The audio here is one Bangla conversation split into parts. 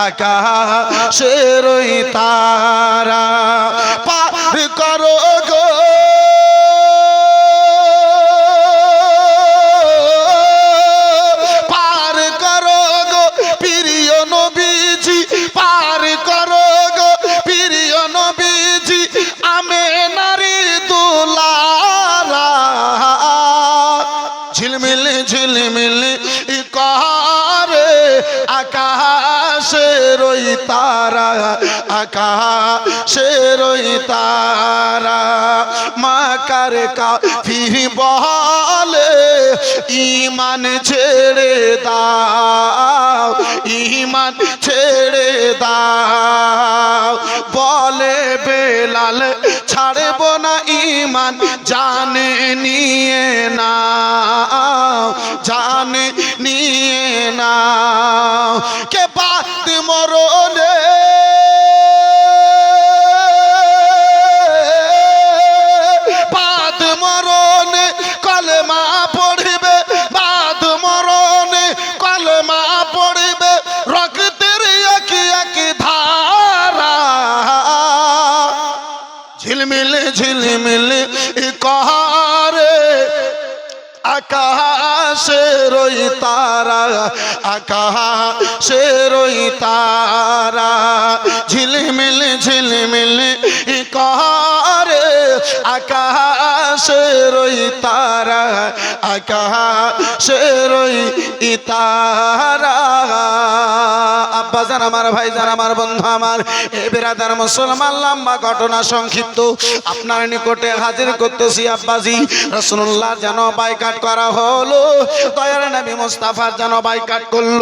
আকাশের তারা পার করো গো তারা আকাশের তারা মাকার কাফি বলে ইমান ছেড়ে দাও, ইমান ছেড়ে দাও। বলে বেলাল, ছাড়ব না ইমান, জানে নিয়ে নাও, জানে নিয়ে নাও। কে বাত মরণে ওই তারা আকাশের সেরই তারা। ঝিলমিল ঝিলমিল করে আকাশের ওই তারা আকাশের তারা আব্বা জান, আমার ভাই জান, আমার বন্ধু আমার, এ বেরাদার মুসলমান লম্বা ঘটনা সংক্ষিপ্ত। আপনার নিকটে হাজির করতেছি আব্বাজি রসুল্লাহ যেন বাইকাট করা হলো। দয়ার নবী মুস্তাফার যেন বাইকাট করল।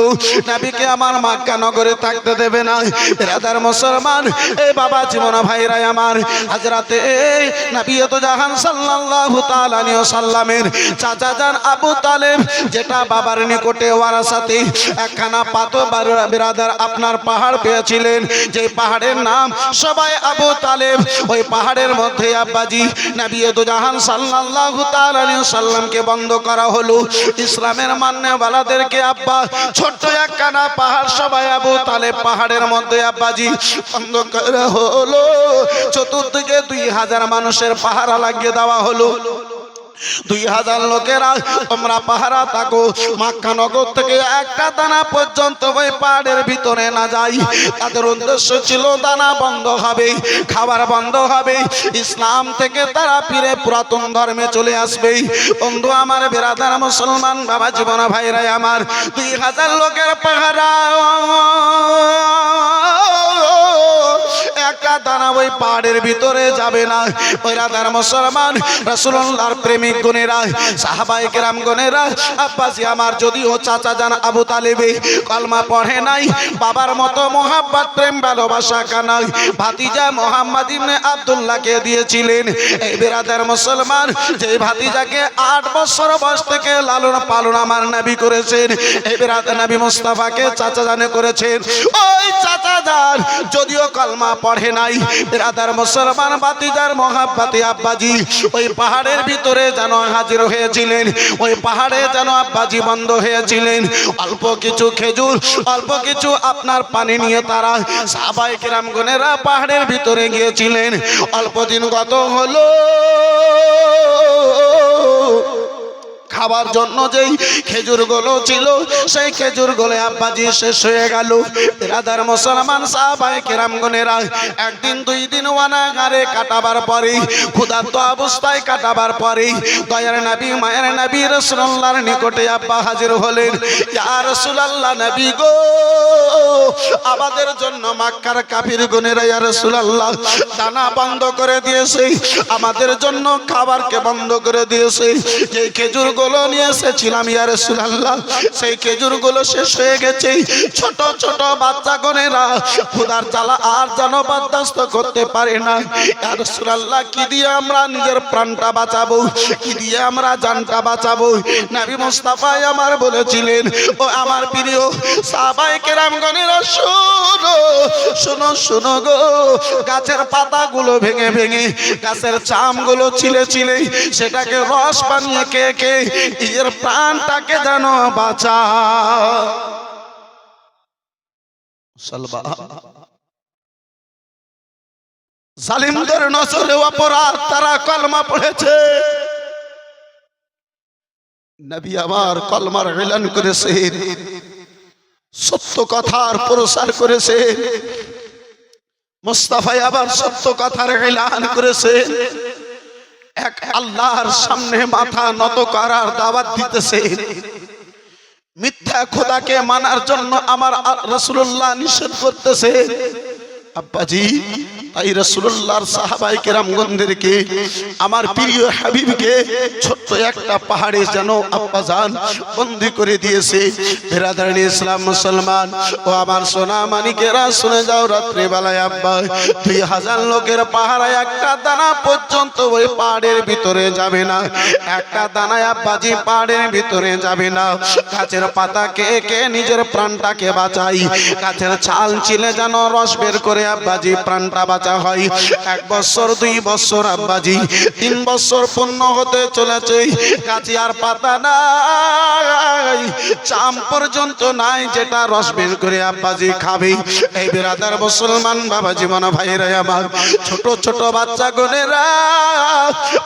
নবীকে আমার মাক্কা নগরে থাকতে দেবে না। বেরাদার মুসলমান এই বাবা জীবন ভাইরাই আমার। হাজরাতে এই তো জাহান সাল্লাল্লাহু তাআলা সাল্লামের চাচা যান আবু তালেব, যেটা বাবার নিকটে ওয়ারাসাতে, একখানা পাতো বিরাদার আপনার পাহাড় পেয়েছিলেন। যে পাহাড়ের নাম সবাই আবু তালেব। ওই পাহাড়ের মধ্যে আব্বাজি, নবী তো জাহান সাল্লাল্লাহু তাআলা সাল্লামকে বন্ধ করা হলো। ইসলামের মান্যওয়ালাদেরকে আব্বা, ছোট্ট একখানা পাহাড় সবাই আবু তালেব পাহাড়ের মধ্যে আব্বাজি, বন্ধ করা হলো। চতুর্দিকে দুই হাজার মানুষের পাহারা লাগিয়ে দেওয়া হলো। দুই হাজার লোকেরা তোমরা পাহারা থাকো মাক্কা নগর থেকে একটা দানা পর্যন্ত ওই পাহাড়ের ভিতরে না যাই। তাদের উদ্দেশ্য ছিল দানা বন্ধ হবে, খাবার বন্ধ হবে। ইসলাম থেকে তারা ফিরে পুরাতন ধর্মে চলে আসবে। বন্ধু আমার বেরাদার মুসলমান, বাবা জীবন ভাইরাই আমার। দুই হাজার লোকের পাহারা দানা ওই পাহাড়ের ভিতরে যাবে না। ওই রাধার মুসলমান রসুল্লাহর প্রেমিক গুণেরা সাহাবাই কেরাম গুণেরা আব্বাসী আমার যদিও চাচা জান আবু তালেবে, কলমা পড়ে নাই, বাবার মতো মোহাব্বত, প্রেম, ভালোবাসা কানাই। ভাতিজা মোহাম্মদ ইবনে আব্দুল্লাহকে দিয়েছিলেন। এই বেরাদার মুসলমান, যে ভাতিজাকে আট বছর বয়স থেকে লালন পালন আমার নবী করেছেন, এই বেরাদার নবী মুস্তাফাকে চাচা জানে করেছেন। ওই চাচা জান, যদিও কলমা পড়ে নাই বেরাদার মুসলমান বাতিজার মহাব্বাতি আব্বাজি, ওই পাহাড়ের ভিতরে যেন হাজির হয়েছিলেন, ওই পাহাড়ে যেন আব্বাজি বন্ধ হয়েছিলেন। অল্প কিছু খেজুর, অল্প কিছু আপনার পানি নিয়ে তারা সাবাই কিরাম গনেরা পাহাড়ের ভিতরে গিয়েছিলেন। অল্প দিন গত হলো খাবার জন্য যেই খেজুরগুলো ছিল, সেই খেজুর খেজুরগুলো আব্বাজি শেষ হয়ে গেল। রাধার মুসলমান সাহাবাই কেরামগণেরা একদিন, দুই দিন ওয়ানাগারে কাটাবার পরে ক্ষুধার্ত অবস্থায় কাটাবার পরে দয়ার নবী, মায়ের নবী রসুল্লাহর নিকটে আব্বা হাজির হলেন। ইয়া রসুলাল্লাহ নবী গো, আমাদের জন্য মাক্কার কাফির গুনেরা ইয়া রসুলাল্লাহ দানা বন্ধ করে দিয়েছে। আমাদের জন্য খাবারকে বন্ধ করে দিয়েছে। যে খেজুর গুলো নিয়ে এসেছিলাম, ইয়া রসুলাল্লাহ। সেই খেজুরগুলো শেষ হয়ে গেছে। ছোট ছোট বাচ্চা গনেরা খুদার জ্বালা আর যেন বরদাস্ত করতে পারে না। ইয়া রসুলাল্লাহ, কি দিয়ে আমরা নিজের প্রাণটা বাঁচাবো? কি দিয়ে আমরা জানটা বাঁচাবো? নবী মুস্তাফাই আমার বলেছিলেন, ও আমার প্রিয় সাহাবাই কেরামগণেরা শোনো শোনো শোনো গো। গাছের পাতাগুলো ভেঙে ভেঙে, গাছের চামগুলো ছিলে ছিলে, সেটাকে রস বানিয়ে কে কে নিজের প্রাণটাকে যেন বাঁচা জালিমদের নজরে অপরাধ, তারা কলমা পড়েছে। নবী আমার কলমার এলান করেছেন, সত্য কথার প্রসার করেছেন মুস্তাফাই আবার সত্য কথার এলান করেছেন। এক আল্লাহর সামনে মাথা নত করার দাওয়াত দিতেছে। মিথ্যা খোদাকে মানার জন্য আমার রসুল্লাহ নিষেধ করতেছে। আব্বাজি তাই রসুল্লাহর সাহাবাই কেরামগন্ধেরকে আমার প্রিয় হাবিবকে ছোট্ট একটা পাহাড়ে যেন যান বন্দি করে দিয়েছে। বেরাদারণী ইসলাম মুসলমান, ও আমার সোনা মানিকেরা, শুনে যাও রাত্রে বেলায় আব্বা, দুই হাজার লোকের পাহাড়ায় একটা দানা পর্যন্ত ওই পাহাড়ের ভিতরে যাবে না। একটা দানায় আব্বাজি পাহাড়ের ভিতরে যাবে না। গাছের পাতা কে কে নিজের প্রাণটাকে বাঁচাই গাছের ছাল ছিলে যেন রস বের করে আব্বাজি প্রাণটা বাঁচা হয়। এক বছর, দুই বছর আব্বাজি, তিন বছর পূর্ণ হতে চলেছে। গাছে আর পাতা নাই, চাম পর্যন্ত নাই যেটা রস বের করে আব্বাজি খাবে। এই বেরাদার মুসলমান বাবা জীবন ভাইরা আমার, ছোট ছোট বাচ্চা গনেরা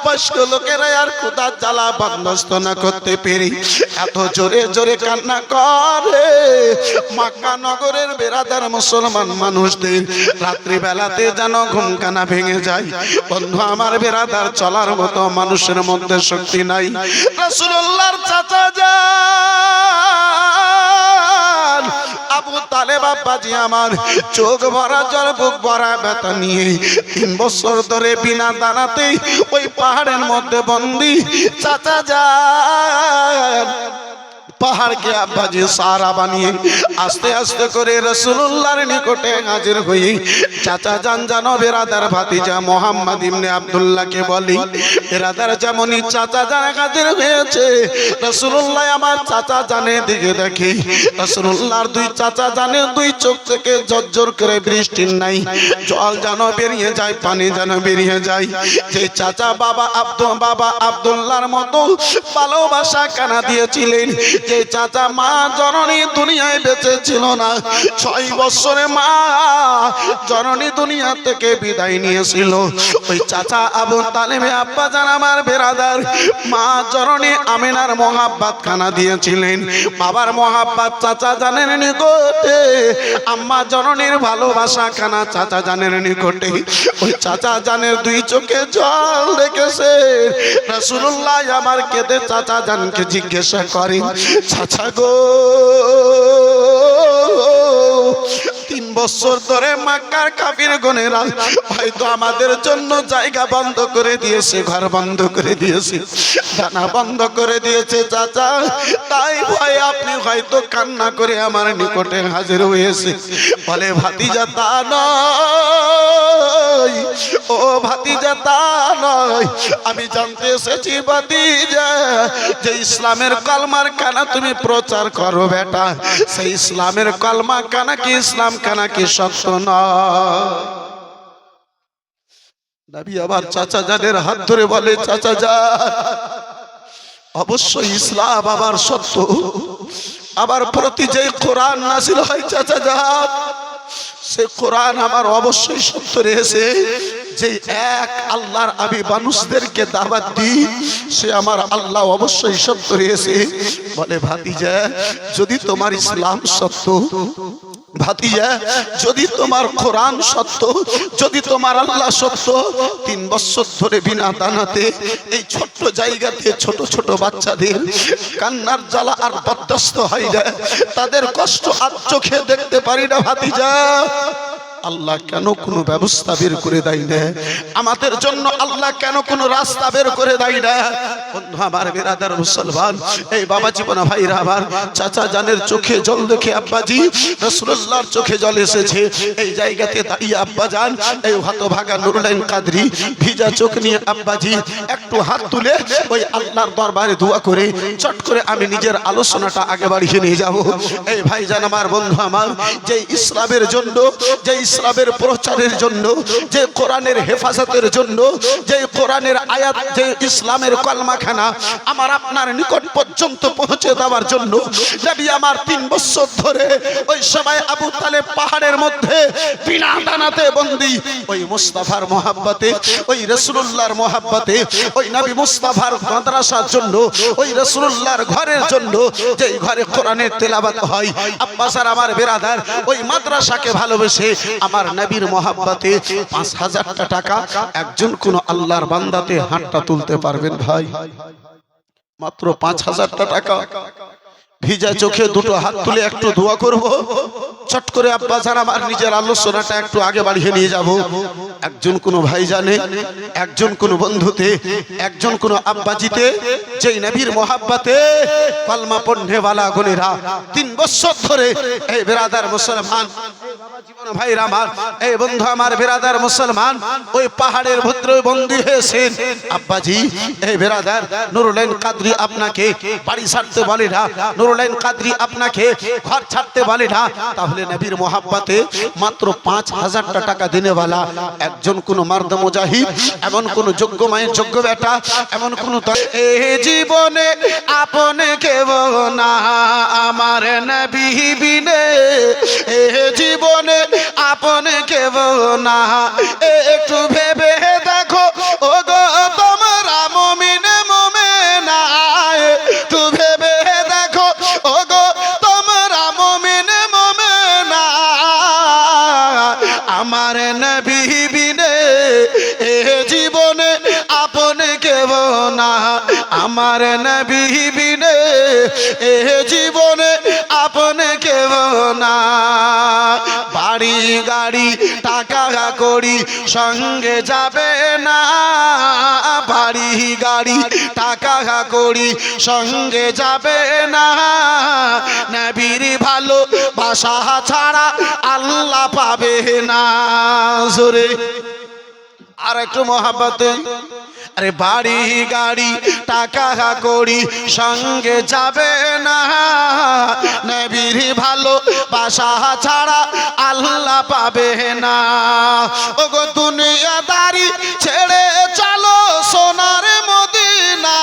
বয়স্ক লোকেরা আর খুদার জ্বালা বন্দস্ত না করতে পেরে এত জোরে জোরে কান্না করে। মাক্কা নগরের বেরাদার মুসলমান মানুষদের রাত্রি বেলাতে যেন ঘুম কানা ভেঙে যায়। বন্ধু, আমার বেরাদার চলার মতো মানুষের মধ্যে শক্তি নাই। রাসূলুল্লাহর চাচা যান। আবু তালেব আব্বাজি আমার চোখ ভরা, জল বুক ভরা ব্যথা নিয়ে তিন বছর ধরে বিনা দাঁড়াতে ওই পাহাড়ের মধ্যে বন্দি। চাচা যান। পাহাড়কে আব্বাজি সারা বানিয়ে আস্তে আস্তে করে রসুল্লাহর নিকটে হাজির হয়ে চাচা যান জানো বেরাদার ভাতিজা মোহাম্মদ ইবনে আবদুল্লাহকে বলি, বেরাদার, যেমনই চাচা যান হাজির হয়েছে রসুল্লাহ আমার চাচা জানে দিকে দেখি। রসুল্লাহর দুই চাচা জানে দুই চোখ থেকে জর্জর করে বৃষ্টির নাই। জল যেন বেরিয়ে যায়, পানি যেন বেরিয়ে যায়। যে চাচা বাবা আব্দুল, বাবা আব্দুল্লাহর মতো ভালোবাসা কানা দিয়েছিলেন, যে চাচা মা জননী দুনিয়ায় বেঁচে ছিল না, ছয় বছরে মা জননী দুনিয়া থেকে বিদায় নিয়েছিল। ওই চাচা আবু তালেমে আব্বা জান আমার বেরাদার, মা জননী আমিনার মহাব্বাত খানা দিয়েছিলেন। বাবার মহাব্বাত চাচা জানেন নিকটে আম্মা জননীর ভালোবাসা খানা চাচা জানের নিকটে ওই চাচা জানের দুই চোখে জল রেখেছে রাসূলুল্লাহ আমার কেঁদে চাচা জানকে জিজ্ঞাসা করেন চাচা গো তিন বছর ধরে মাক্কার কাফির গনেরা হয়তো আমাদের জন্য জায়গা বন্ধ করে দিয়েছে, ঘর বন্ধ করে দিয়েছে, দানা বন্ধ করে দিয়েছে চাচা। তাই ভয় আপনি হয়তো কান্না করে আমার নিকটে হাজির হয়েছে। বলে, ভাতিজা, তা নয়। ও ভাতিজা, তা নয়। আমি জানতে এসেছি ভাতিজা, যে ইসলামের কলমার কানা তুমি প্রচার করো বেটা। সেই ইসলামের কলমা কানা কি, ইসলাম কানা কি সত্য নয়? আবার চাচা জানের হাত ধরে বলে, চাচা যা, অবশ্যই ইসলাম আবার সত্য। আবার প্রতি যে কোরআন নাসিল হয়, চাচা যা সে কোরআন আমার অবশ্যই সত্য রয়েছে। যে এক আল্লাহর আমি মানুষদেরকে দাবাত দিই, সে আমার আল্লাহ অবশ্যই সত্য রয়েছে। বলে ভাতিজা, যদি তোমার ইসলাম সত্য ভাতিজা, যদি তোমার কোরআন সত্য, যদি তোমার আল্লাহ সত্য, তিন বছর ধরে বিনা দানাতে এই ছোট্ট জায়গাতে ছোট ছোট বাচ্চাদের কান্নার জ্বালা আর বরদাস্ত হয় না। তাদের কষ্ট আর চোখে দেখতে পারি না ভাতিজা। আল্লাহ কেন কোনো ব্যবস্থা বের করে দেয় না? আমাদের জন্য আল্লাহ কেন কোনো রাস্তা বের করে দেয় না? বন্ধু আমার বেরাদার মুসলমান, এই বাবা জীবন ভাইরা আমার, চাচা জানের চোখে জল দেখে আব্বাজি রসুল্লাহর চোখে জল এসেছে। এই জায়গাতে দাঁড়িয়ে আব্বা যান, এই হাত ভাগা নুরুলাইন কাদরি, ভিজা চোখ নিয়ে আব্বাজি, একটু হাত তুলে ওই আল্লাহর দরবারে দোয়া করে, চট করে আমি নিজের আলোচনাটা আগে বাড়িয়ে নিয়ে যাব। এই ভাইজান আমার বন্ধু আমার যে ইসলামের জন্য যে ইসলামের প্রচারের জন্য, যে কোরআনের হেফাজতের জন্য, যে কোরআনের আয়াত, যে ইসলামের কলমাখানা আমার আপনার নিকট পর্যন্ত পৌঁছে দেওয়ার জন্য নবী আমার তিন বছর ধরে ওই সময় আবু তালেব পাহাড়ের মধ্যে বিনা দানাতে বন্দি, ওই মুস্তাফার মোহাব্বতে, ওই রসুল্লাহর মোহাব্বতে, ওই নবী মুস্তাফার মাদ্রাসার জন্য, ওই রসুল্লাহর ঘরের জন্য, যেই ঘরে কোরআনের তেলাবাত হয় আব্বাসার আমার বেরাদার ওই মাদ্রাসাকে ভালোবেসে আমার নবীর মহাব্বাতে পাঁচ হাজারটা টাকা একজন কোন আল্লাহর বান্দাতে হাতটা তুলতে পারবেন ভাই। মাত্র পাঁচ হাজারটা টাকা। ভিজা চোখে দুটো হাত তুলে একটু দোয়া করব। চট করে আব্বা জান, আমার নিজের আলোচনাটা একটু আগে বাড়িয়ে নিয়ে যাব। একজন কোনো ভাই জানে, একজন কোনো বন্ধুতে, একজন কোনো আব্বাজিতে, যেই নবীর মোহাব্বতে কলমা পণ্যেওয়ালা গনেরা তিন বছর ধরে এই বেরাদার মুসলমান পাহাড়ের আব্বাজি, এই কাদরি আপনাকে বাড়ি ছাড়তে বলে না কাদরি আপনাকে ছাড়তে বলে না, তাহলে নবীর মোহাব্বতে মাত্র পাঁচ হাজারটা টাকা দিনেওয়ালা, একজন কোন মার্দ মুজাহিদ, এমন কোন যোগ্য মায়ের যোগ্য বেটা, এমন কোন জীবনে আপনে কেব না, আমার নবী এ জীবনে আপনে কেব না। একটু ভেবে দেখো ও গো আমার নবী বিনে এ জীবনে আপনে কেব না। বাড়ি, গাড়ি, টাকা করি সঙ্গে যাবে না। বাড়ি, গাড়ি, টাকা করি সঙ্গে যাবে না। নবীর ভালো বাসা ছাড়া আল্লাহ পাবে না। জোরে আর একটু মহাব্বতে আরে বাড়ি গাড়ি টাকা করি সঙ্গে যাবে না। নবীর ভালো বাসা ছাড়া আল্লাহ পাবে না। ওগো দুনিয়াদারি ছেড়ে চলো সোনার মদিনা।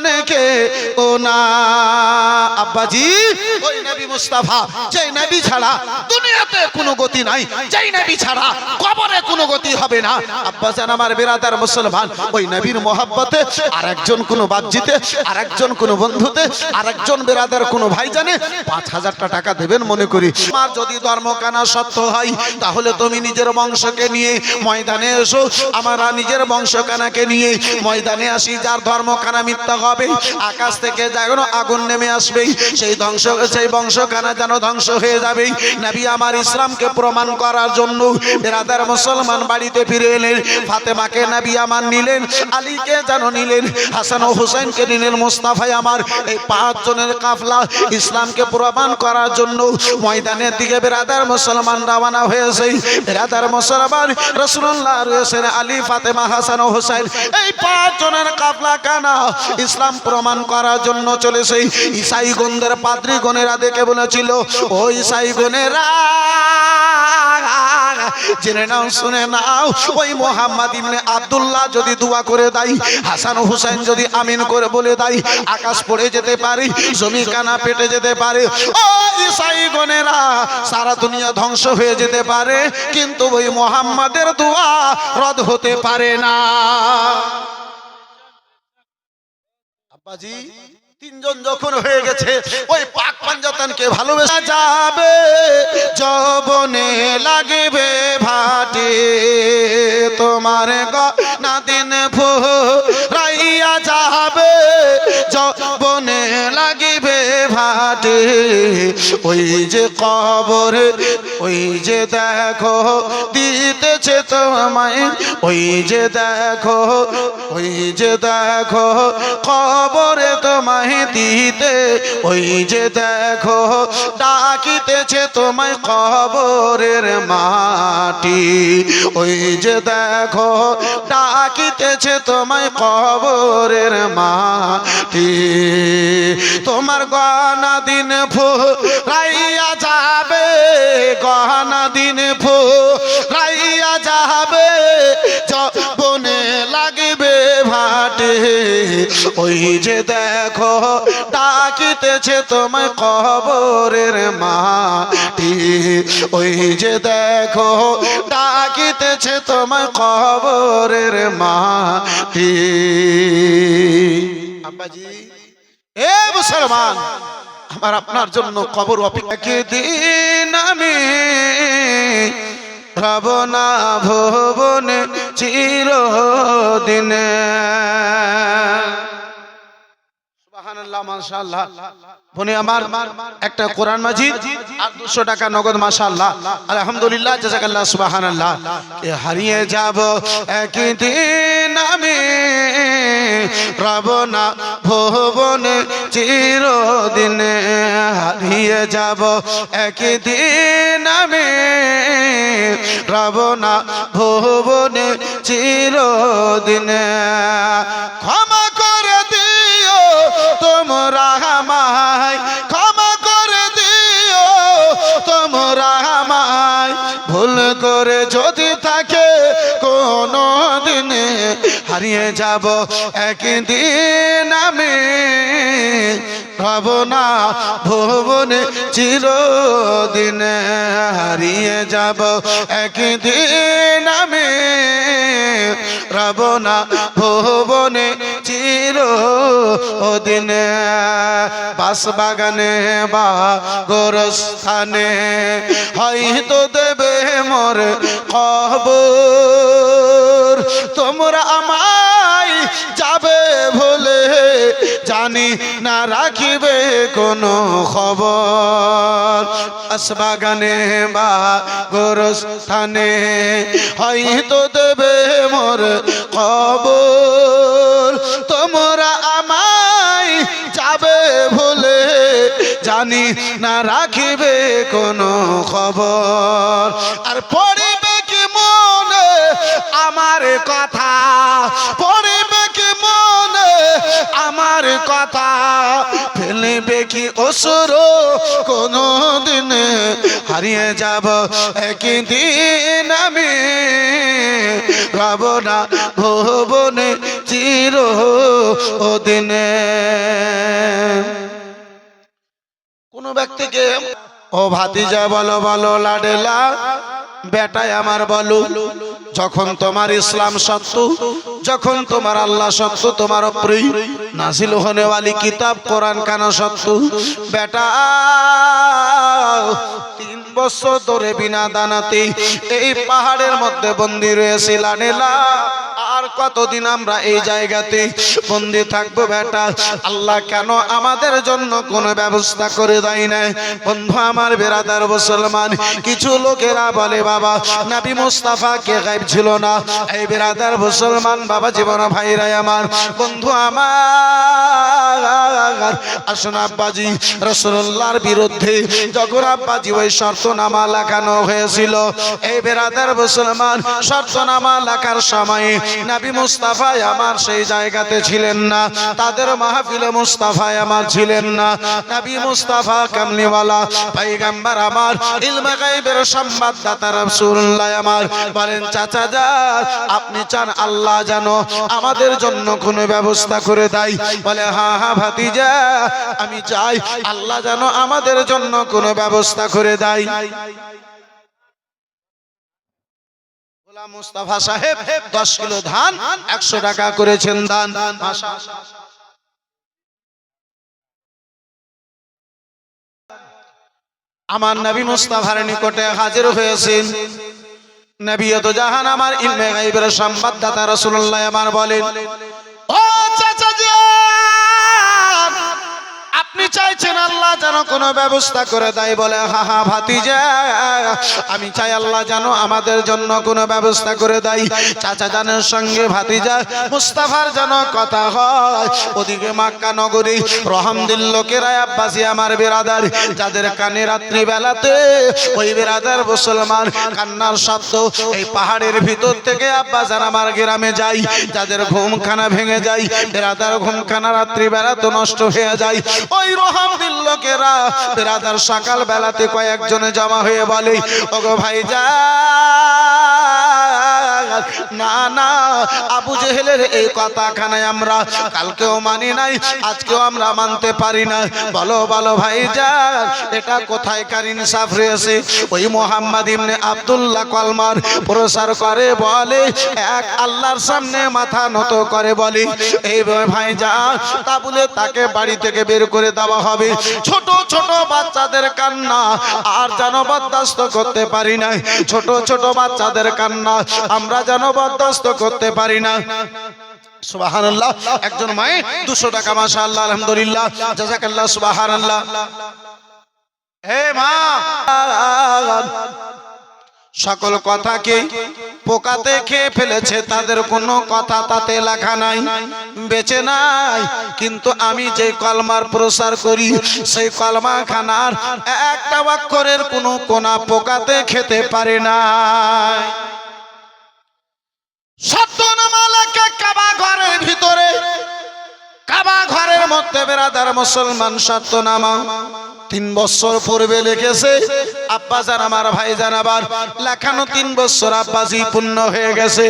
আপনে কে ও না। আব্বাজি, ওই নবী মুস্তাফা, যেই নবী ছাড়া দুনিয়াতে কোনো গতি নাই, যেই নবী ছাড়া কবরে কোনো গতি হবে না। আব্বাজান আমার মুসলমান, ওই নবীর মোহাব্বতে আর একজন কোনো বাজ্জিতে আর একজন কোনো বন্ধুতে আর একজন বেরাদার কোনো ভাই জানে পাঁচ হাজারটা টাকা দেবেন মনে করি। আমার যদি ধর্মকানা সত্য হয়, তাহলে তুমি নিজের বংশকে নিয়ে ময়দানে এসো। আমরা নিজের বংশকানাকে নিয়ে ময়দানে আসি, যার ধর্মকানা মিথ্যা হবে আকাশ থেকে যেন আগুন নেমে আসবে, সেই ধ্বংস, সেই বংশকানা যেন ধ্বংস হয়ে যাবে। নবী আমার ইসলামকে প্রমাণ করার জন্য বেরাদার মুসলমান বাড়িতে ফিরে এলেন, ফাতেমাকে নবী আমার নিলেন, আলীকে যেন নিলেন, হাসান ও হুসেনকে নিলেন মুস্তাফাই আমার এই পাঁচ জনের কাফলা ইসলামকে প্রমাণ করার জন্য ময়দানের দিকে বেরাদার মুসলমান রওনা হয়েছে। বেরাদার মুসলমান রসুল্লাহ রয়েছেন আলী, ফাতেমা, হাসান ও হুসাইন। এই পাঁচ জনের কাফলা কানা ইসলাম প্রমাণ করার জন্য চলেছে। পাদ্রি গণেরা দেখে বলেছিল, ও ইসাই গণেরা, জেনে নাও, শুনে নাও, ওই মোহাম্মদ ইবনে আব্দুল্লাহ যদি দোয়া করে দেয়, হাসান হুসাইন যদি আমিন করে বলে দেয়, আকাশ পড়ে যেতে পারে জমি কানা পেটে যেতে পারে, ও ইসাই গনেরা সারা দুনিয়া ধ্বংস হয়ে যেতে পারে, কিন্তু ওই মোহাম্মদের দোয়া রদ হতে পারে না। আব্বাজি তিনজন যখন হয়ে গেছে, ওই পাক পাঞ্জাতানকে ভালোবেসে যাবে, যবনে লাগবে ভাটে। তোমার না দিন রাইয়া মাটি ওই যে কবরে, ওই যে দেখো, দিতেছে তোমায়। ওই যে দেখো, ওই যে দেখো, কবরে তোমায় দিতে। ওই যে দেখো, ডাকিতেছে তোমায় কবরের মাটি। ওই যে দেখো, ডাকিতেছে তোমায় কবরের মাটি। তোমার গহনা দিন ফু, রাইয়া যাবে গহনা দিন ফু, রাইয়া যাবে বনে লাগবে ভাটে। ওই যে দেখো, ডাকিতেছে তোমায় কবরের মাটি। ওই যে দেখো, ডাকিতেছে তোমায় কবরের মাটি। আব্বাজি, এ মুসলমান! আমার আপনার জন্য কবর অপেক্ষা দিন আমি। ভাবনা ভবনে চিরদিনে। সুবহানাল্লাহ মাশাআল্লাহ। বনি আমার, একটা কোরআন মাজিদ আর 200 টাকা নগদ, মাশাআল্লাহ। আলহামদুলিল্লাহ জাযাকাল্লাহ সুবহানাল্লাহ। এ হারিয়ে যাব একদিন আমি রবনা ভবনে চিরদিনে, হারিয়ে যাব একদিন আমি রবনা ভবনে চিরদিনে। ক্ষমা তোমরা আমায় ক্ষমা করে দিও, তোমরা আমায় ভুল করে যদি থাকে কোনো দিনে হারিয়ে যাব। একদিন আমি ভাবনা ভুবনে চিরদিনে হারিয়ে যাব। একদিন আমি রাবনা ভুবনে চির দিনে বাস বাগানে বা গোরস্থানে হয়তো দেবে মোর খবর। তোমরা আমায় জানি না রাখিবে কোনো খবর। আসবাগানে বা গোরস্থানে হয়তো দেবে মোর খবর তোমরা আমায় যাবে ভুলে জানি না রাখিবে কোনো খবর। আর পড়িবে কি মনে আমার কথা? কথা ফেলবে কি অসুর? কোনো দিন হারিয়ে যাব একদিন আমি। রব না ভুবনে চির দিনে। কোনো ব্যক্তিকে ও ভাতিজা, বলো বলো, লাডেলা। বেটায় আমার বলো, যখন তোমার ইসলাম সত্য, যখন তোমার আল্লাহ সত্য, তোমার প্রিয় নাসিল হনে वाली কিতাব, কোরআন কানা সত্য? বেটা, তিন বছর ধরে বিনা দানাতে এই পাহাড়ের মধ্যে বন্দি রয়েছে, লাডেলা। কতদিন আমরা এই জায়গাতে বন্দি থাকব বেটা? আল্লাহ কেন আমাদের জন্য কোনো ব্যবস্থা করে দেয় না বন্ধু, আমার বেরাদার মুসলমান, কিছু লোকেরা বলে, বাবা, নাবি মুস্তাফা কে গাইব ছিল না। এই বেরাদার মুসলমান, বাবা, জীবন ভাইরাই আমার। বন্ধু, আমার আসুন আব্বাজি রসুল্লাহর বিরুদ্ধে যখন আব্বাজি ওই শর্তনামা লেখানো হয়েছিল, এই বেরাদার মুসলমান, শর্তনামা লেখার সময় নাবি মুস্তাফায় আমার সেই জায়গাতে ছিলেন না। তাদের মাহফিলে মুস্তাফায় আমার ছিলেন না। নাবি মুস্তাফা কামলিওয়ালা পাইগাম্বার আমার, ইলমে গাইবের সংবাদদাতা রাসূলুল্লাহ আমার। বলেন, চাচা যা, আপনি চান আল্লাহ জানো আমাদের জন্য কোনো ব্যবস্থা করে দেয়। বলে হ্যাঁ হ্যাঁ ভাতিজা, আমি চাই আল্লাহ জানো আমাদের জন্য কোনো ব্যবস্থা করে দেয়। মুস্তাফা সাহেব দশ কিলো ধান, একশো টাকা করেছেন দান। আমার নবী মুস্তাফার নিকটে হাজির হয়েছেন। নবী জাহান আমার ইলমে গাইবের সংবাদদাতা রাসূলুল্লাহ আমার বলেন, ও আল্লাহ যেন কোনো ব্যবস্থা করে দেয় বলে, হা ভাতিজা, আমি চাই আল্লাহ যেন আমাদের জন্য কোনো ব্যবস্থা করে দেয়। চাচা জানের সঙ্গে ভাতিজা মুস্তাফার যেন কথা হয়। ওদিকে মাক্কা নগরী রহমদিল লোকেরা আব্বাসী আমার বেরাদার, যাদের কানে রাত্রি বেলাতে ওই বেরাদার মুসলমান কান্নার শব্দ এই পাহাড়ের ভিতর থেকে আব্বাসার আমার গ্রামে যাই যাদের ঘুমখানা ভেঙে যায়, বেরাদার ঘুমখানা রাত্রি বেলা তো নষ্ট হয়ে যায়। ওই রহমদিল লোকেরা বেরাদার সকাল বেলাতে কয়েকজনে জমা হয়ে বলে ওগো ভাই যা না না, আবু জেহেলের এই কথাখানায় আমরা কালকেও মানি নাই, আজকেও আমরা মানতে পারি না বলো বলো ভাই যান এটা কোথায় কার ইনসাফ রয়েছে? ওই মোহাম্মদ ইবনে আব্দুল্লাহ কলমার প্রসার করে, বলে, এক আল্লাহর সামনে মাথা নত করে, বলে এই ভাই যান তা বলে তাকে বাড়ি থেকে বের করে দেওয়া হবে। ছোট ছোট বাচ্চাদের কান্না আর যেন বরদাস্ত করতে পারি নাই। ছোট ছোট বাচ্চাদের কান্না, আমরা যেন বরদাস্ত করতে পারি না। সুবহানাল্লাহ, একজন মায়ে দুশো টাকা, মাশাআল্লাহ, আলহামদুলিল্লাহ জাযাকাল্লাহ সুবহানাল্লাহ। হে মা! সকল কথাকে পোকাতে খেয়ে ফেলেছে? তাদের কোনো কথা তাতে লেখা নাই, বেঁচে নাই। কিন্তু আমি যে কলমার প্রসার করি, সেই কলমা খানার একটা অক্ষরের কোনো কোনা পোকাতে খেতে পারে না সত্যনামা নামালাকে কাবা ঘরের ভিতরে কাবা ঘরের মধ্যে বেরাদার মুসলমান সত্যনামা তিন বছর পূর্বে লিখেছে আব্বাজান আমার ভাই জানাবার লেখানো তিন বছর আব্বাজি পূর্ণ হয়ে গেছে।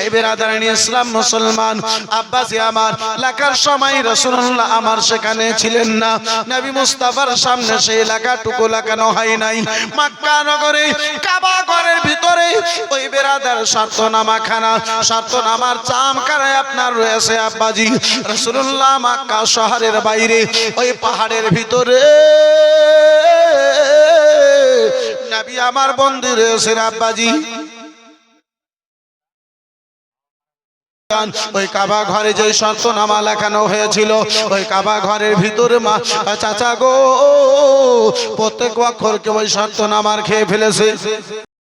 এই বেরাদারানি ইসলাম মুসলমান। আব্বাজি আমার লেখার সময় রসুল্লাহ আমার সেখানে ছিলেন না। নবী মুস্তাফার সামনে সেই লেখাটুকু লেখানো হয় নাই। মাক্কা নগরে, কাবা ঘরের ভিতরে ওই বেরাদার শর্তনামা খানা শর্তনামার চামকারায় আপনার রয়েছে আব্বাজি। রসুল্লাহ মাক্কা শহরের বাইরে, ওই পাহাড়ের ভিতরে। নবী আমার বন্ধু রয়েছে আব্বাজি। ওই কাবা ঘরে যে শর্তনামা লেখানো হয়েছিল, ওই কাবা ঘরের ভিতরে মা, চাচা গো, প্রত্যেক অক্ষরকে ওই শর্তনামার খেয়ে ফেলেছে।